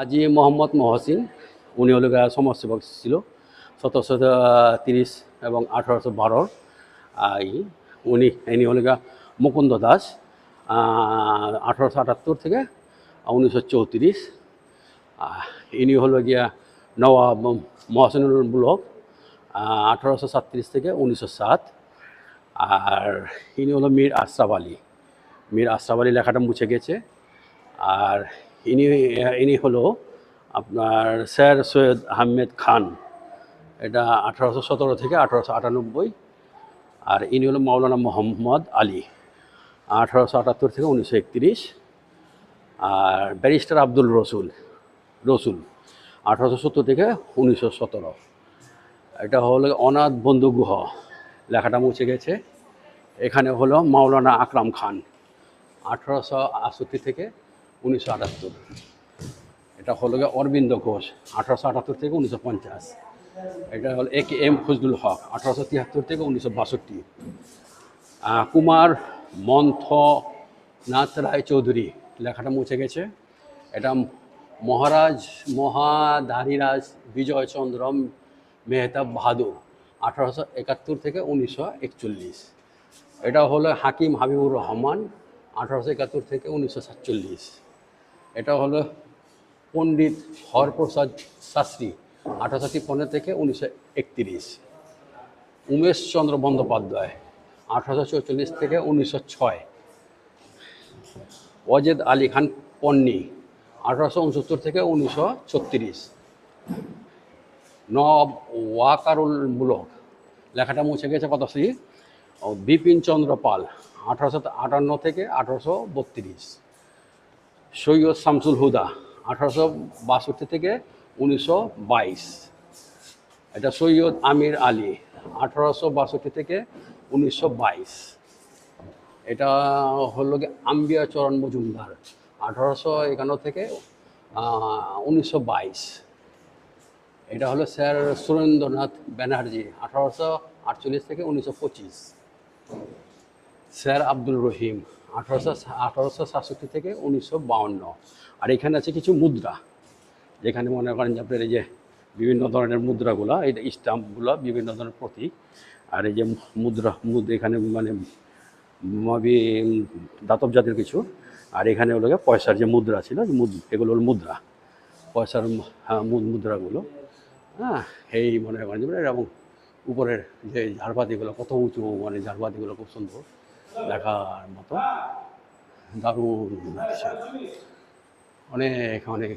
হাজি মোহাম্মদ মহসিন, উনি হলো সমাজসেবক ছিল, সতেরোশো তিরিশ এবং আঠারোশো বারোর উনি, ইনি হলো মুকুন্দ দাস আঠারোশো আটাত্তর থেকে উনিশশো চৌত্রিশ ইনি হলো গিয়া নবাব মহসিনুল ব্লক আঠারোশো সাতত্রিশ থেকে উনিশশো সাত, আর ইনি হলো মীর আশরাফ আলী। মীর আশরাফ আলী লেখাটা মুছে গেছে। আর ইনি ইনি হলো আপনার স্যার সৈয়দ আহমেদ খান। এটা আঠারোশো সতেরো থেকে আঠারোশো আটানব্বই। আর ইনি হলো মাওলানা মোহাম্মদ আলী, আঠারোশো আটাত্তর থেকে উনিশশো একত্রিশ। আর ব্যারিস্টার আব্দুল রসুল রসুল, আঠারোশো সত্তর থেকে উনিশশো সতেরো। এটা হলো অনাথ বন্ধু গুহ লেখাটা মুছে গেছে। এখানে হলো মাওলানা আকরাম খান, আঠারোশো আটষট্টি থেকে উনিশশো আটাত্তর। এটা হলো গিয়ে অরবিন্দ ঘোষ, আঠারোশো আটাত্তর থেকে উনিশশো পঞ্চাশ। এটা হলো এ কে এম ফজলুল হক, আঠারোশো তিয়াত্তর থেকে উনিশশো বাষট্টি। কুমার মন্থ নাথ রায় চৌধুরী, লেখাটা মুছে গেছে। এটা মহারাজ মহাধারীরাজ বিজয়চন্দ্র মেহতাব বাহাদুর, আঠারোশো একাত্তর থেকে উনিশশো একচল্লিশ। এটা হলো হাকিম হাবিবুর রহমান, আঠারোশো একাত্তর থেকে উনিশশো সাতচল্লিশ। এটা হলো পণ্ডিত হরপ্রসাদ শাস্ত্রী, আঠারোশো পনেরো থেকে উনিশশো একত্রিশ। উমেশচন্দ্র বন্দ্যোপাধ্যায়, আঠারোশো চৌচল্লিশ থেকে উনিশশো ছয়। ওয়াজেদ আলী খান পন্নি, আঠারোশো উনসত্তর থেকে উনিশশো ছত্রিশ। নব ওয়াকারুল মুলক, লেখাটা মুছে গেছে কতশ্রী ও বিপিন চন্দ্র পাল, আঠারোশো আটান্ন থেকে আঠারোশো বত্রিশ। সৈয়দ শামসুল হুদা, আঠারোশো বাষট্টি থেকে উনিশশো বাইশ। এটা সৈয়দ আমির আলী, আঠারোশো বাষট্টি থেকে উনিশশো বাইশ। এটা হলো গিয়ে আম্বিয়া চরণ মজুমদার, আঠারোশো একান্ন থেকে উনিশশো বাইশ। এটা হলো স্যার সুরেন্দ্রনাথ ব্যানার্জি, আঠারোশো আটচল্লিশ থেকে উনিশশো পঁচিশ। স্যার আব্দুল রহিম আঠারোশো আঠারোশো সাতষট্টি থেকে উনিশশো বাউন্ন। আর এখানে আছে কিছু মুদ্রা যেখানে মনে করেন যে আপনার এই যে বিভিন্ন ধরনের মুদ্রাগুলো এটা স্টাম্পগুলো বিভিন্ন ধরনের প্রতীক আর এই যে মুদ্রা মুদ্রা এখানে মানে দাতব জাতের কিছু আর এখানে হলো পয়সার যে মুদ্রা ছিল এগুলো হলো মুদ্রা। পয়সার হ্যাঁ, মুদ্রাগুলো হ্যাঁ এই মনে করেন যে এবং উপরের যে ঝাড়বাতিগুলো কত উঁচু মানে ঝাড়বাতিগুলো খুব সুন্দর। দেখার মতো। দারুণ অনেক অনেক